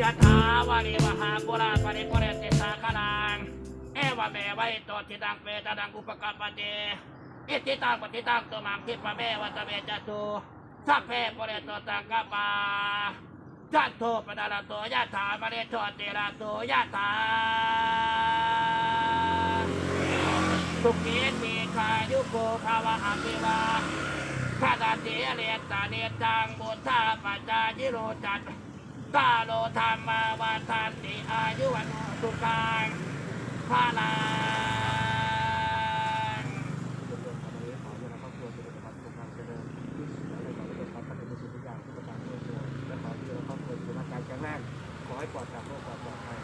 ลีวหาปุราปริปุเรติสาคลังเอวเมวัยโตทิตังเปตดังอุปกัปปเตอิทิตังปฏิตังตุมังคิปะเมวัตเมจตุสัพเพปุเรโตตังกปาจัตโตปดาลโตยะถามะเรโตติระโตยะถาสุขีตีคายุโกภาวะอภิวาทาตาเตียเรียตาเนตังบุทาปัจจายิโรจัต ตาโลธรรมาวาทานติอายุวันสุขังพาลังขอให้ปลอดจากโรคปลอดจากภัย